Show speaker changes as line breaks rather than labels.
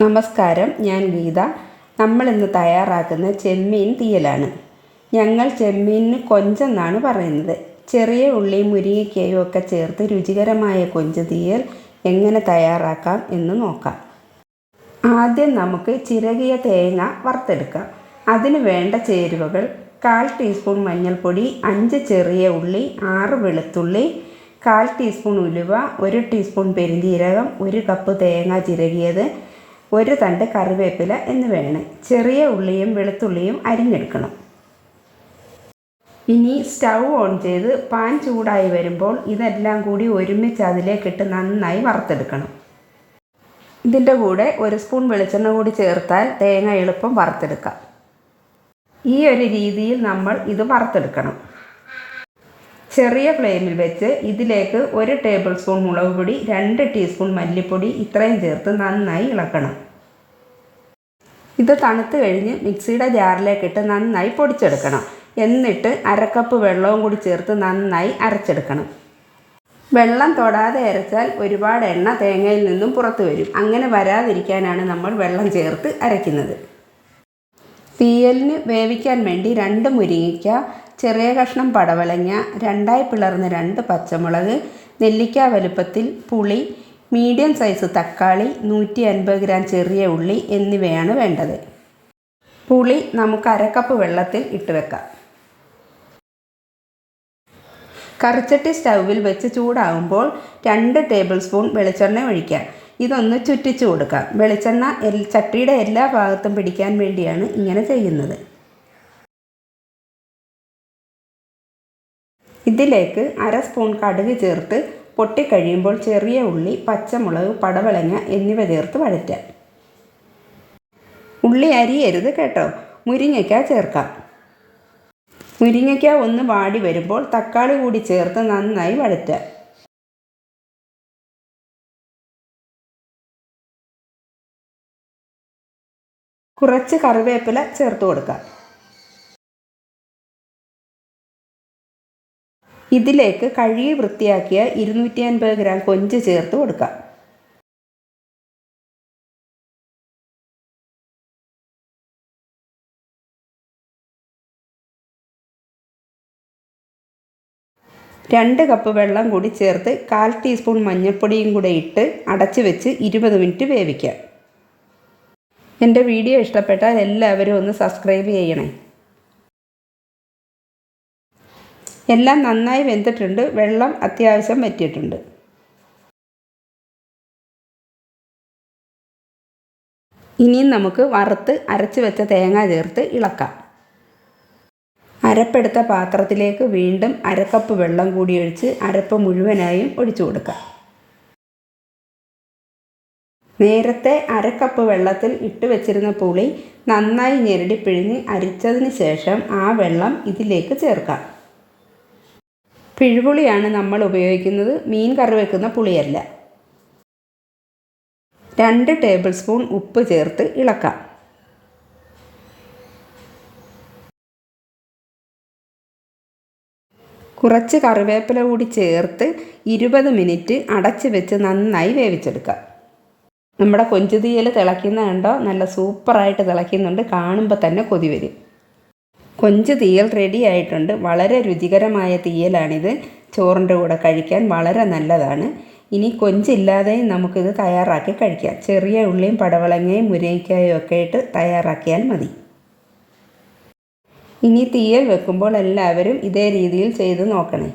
നമസ്കാരം ഞാൻ ഗീത. നമ്മൾ ഇന്ന് തയ്യാറാക്കുന്ന ചെമ്മീൻ തീയലാണ്. ഞങ്ങൾ ചെമ്മീനിന് കൊഞ്ചെന്നാണ് പറയുന്നത്. ചെറിയ ഉള്ളിയും മുരിങ്ങയ്ക്കയും ഒക്കെ ചേർത്ത് രുചികരമായ കൊഞ്ച് തീയൽ എങ്ങനെ തയ്യാറാക്കാം എന്ന് നോക്കാം. ആദ്യം നമുക്ക് ചിരകിയ തേങ്ങ വറുത്തെടുക്കാം. അതിന് വേണ്ട ചേരുവകൾ കാൽ ടീസ്പൂൺ മഞ്ഞൾപ്പൊടി അഞ്ച് ചെറിയ ഉള്ളി ആറ് വെളുത്തുള്ളി കാൽ ടീസ്പൂൺ ഉലുവ ഒരു ടീസ്പൂൺ പെരിഞ്ജീരകം ഒരു കപ്പ് തേങ്ങ ചിരകിയത് ഒരു തണ്ട് കറിവേപ്പില എന്നിവയാണ് ചെറിയ ഉള്ളിയും വെളുത്തുള്ളിയും അരിഞ്ഞെടുക്കണം. ഇനി സ്റ്റൗ ഓൺ ചെയ്ത് പാൻ ചൂടായി വരുമ്പോൾ ഇതെല്ലാം കൂടി ഒരുമിച്ച് അതിലേക്കിട്ട് നന്നായി വറുത്തെടുക്കണം. ഇതിന്റെ കൂടെ ഒരു സ്പൂൺ വെളിച്ചെണ്ണ കൂടി ചേർത്താൽ തേങ്ങ എളുപ്പം വറുത്തെടുക്കാം. ഈ ഒരു രീതിയിൽ നമ്മൾ ഇത് വറുത്തെടുക്കണം. ചെറിയ ഫ്ലെയിമിൽ വെച്ച് ഇതിലേക്ക് ഒരു ടേബിൾ സ്പൂൺ മുളക് പൊടി രണ്ട് ടീസ്പൂൺ മല്ലിപ്പൊടി ഇത്രയും ചേർത്ത് നന്നായി ഇളക്കണം. ഇത് തണുത്ത് കഴിഞ്ഞ് മിക്സിയുടെ ജാറിലേക്കിട്ട് നന്നായി പൊടിച്ചെടുക്കണം. എന്നിട്ട് അരക്കപ്പ് വെള്ളവും കൂടി ചേർത്ത് നന്നായി അരച്ചെടുക്കണം. വെള്ളം തൊടാതെ അരച്ചാൽ ഒരുപാട് എണ്ണ തേങ്ങയിൽ നിന്നും പുറത്തു വരും. അങ്ങനെ വരാതിരിക്കാനാണ് നമ്മൾ വെള്ളം ചേർത്ത് അരയ്ക്കുന്നത്. തീയലിന് വേവിക്കാൻ വേണ്ടി രണ്ട് മുരിങ്ങയ്ക്ക ചെറിയ കഷ്ണം പടവലങ്ങ രണ്ടായി പിളർന്ന രണ്ട് പച്ചമുളക് നെല്ലിക്ക വലുപ്പത്തിൽ പുളി മീഡിയം സൈസ് തക്കാളി നൂറ്റി അൻപത് ഗ്രാം ചെറിയ ഉള്ളി എന്നിവയാണ് വേണ്ടത്. പുളി നമുക്ക് അരക്കപ്പ് വെള്ളത്തിൽ ഇട്ട് വെക്കാം. കറിച്ചട്ടി സ്റ്റൗവിൽ വെച്ച് ചൂടാകുമ്പോൾ രണ്ട് ടേബിൾ സ്പൂൺ വെളിച്ചെണ്ണ ഒഴിക്കാം. ഇതൊന്ന് ചുറ്റിച്ചു കൊടുക്കാം. വെളിച്ചെണ്ണ ചട്ടിയുടെ എല്ലാ ഭാഗത്തും പിടിക്കാൻ വേണ്ടിയാണ് ഇങ്ങനെ ചെയ്യുന്നത്. ഇതിലേക്ക് അര സ്പൂൺ കടുക് ചേർത്ത് പൊട്ടിക്കഴിയുമ്പോൾ ചെറിയ ഉള്ളി പച്ചമുളക് പടവളങ്ങ എന്നിവ ചേർത്ത് വഴറ്റാം. ഉള്ളി അരിയരുത് കേട്ടോ. മുരിങ്ങയ്ക്ക ചേർക്കാം. മുരിങ്ങയ്ക്ക ഒന്ന് വാടി വരുമ്പോൾ തക്കാളി കൂടി ചേർത്ത് നന്നായി വഴറ്റാം. കുറച്ച് കറിവേപ്പില ചേർത്ത് കൊടുക്കാം. ഇതിലേക്ക് കഴുകി വൃത്തിയാക്കിയ ഇരുന്നൂറ്റി അൻപത് ഗ്രാം കൊഞ്ച് ചേർത്ത് കൊടുക്കുക രണ്ട് കപ്പ് വെള്ളം കൂടി ചേർത്ത് കാൽ ടീസ്പൂൺ മഞ്ഞൾപ്പൊടിയും കൂടെ ഇട്ട് അടച്ചു വെച്ച് ഇരുപത് മിനിറ്റ് വേവിക്കാം. എന്റെ വീഡിയോ ഇഷ്ടപ്പെട്ടാൽ എല്ലാവരും ഒന്ന് സബ്സ്ക്രൈബ് ചെയ്യണേ. എല്ലാം നന്നായി വെന്തിട്ടുണ്ട്. വെള്ളം അത്യാവശ്യം വറ്റിയിട്ടുണ്ട്. ഇനിയും നമുക്ക് വറുത്ത് അരച്ച് വെച്ച തേങ്ങ ചേർത്ത് ഇളക്കാം. അരപ്പെടുത്ത പാത്രത്തിലേക്ക് വീണ്ടും അരക്കപ്പ് വെള്ളം കൂടി ഒഴിച്ച് അരപ്പ് മുഴുവനായും ഒഴിച്ചു കൊടുക്കാം. നേരത്തെ അരക്കപ്പ് വെള്ളത്തിൽ ഇട്ട് വെച്ചിരുന്ന പുളി നന്നായി ഞെരടി പിഴിഞ്ഞ് അരിച്ചതിന് ശേഷം ആ വെള്ളം ഇതിലേക്ക് ചേർക്കാം. പിഴുപുളിയാണ് നമ്മൾ ഉപയോഗിക്കുന്നത്. മീൻ കറി വെക്കുന്ന പുളിയല്ല. രണ്ട് ടേബിൾ സ്പൂൺ ഉപ്പ് ചേർത്ത് ഇളക്കാം. കുറച്ച് കറിവേപ്പില കൂടി ചേർത്ത് ഇരുപത് മിനിറ്റ് അടച്ച് വെച്ച് നന്നായി വേവിച്ചെടുക്കാം. നമ്മുടെ കൊഞ്ചുതീയൽ തിളയ്ക്കുന്ന കണ്ടോ? നല്ല സൂപ്പറായിട്ട് തിളയ്ക്കുന്നുണ്ട്. കാണുമ്പോൾ തന്നെ കൊതി വരും. കൊഞ്ച് തീയൽ റെഡി ആയിട്ടുണ്ട്. വളരെ രുചികരമായ തീയലാണിത്. ചോറിന്റെ കൂടെ കഴിക്കാൻ വളരെ നല്ലതാണ്. ഇനി കൊഞ്ചില്ലാതെയും നമുക്കിത് തയ്യാറാക്കി കഴിക്കാം. ചെറിയ ഉള്ളിയും പടവളങ്ങയും മുരിങ്ങയ്ക്കായും ഒക്കെ ഇട്ട് തയ്യാറാക്കിയാൽ മതി. ഇനി തീയൽ വെക്കുമ്പോൾ എല്ലാവരും ഇതേ രീതിയിൽ ചെയ്ത് നോക്കണേ.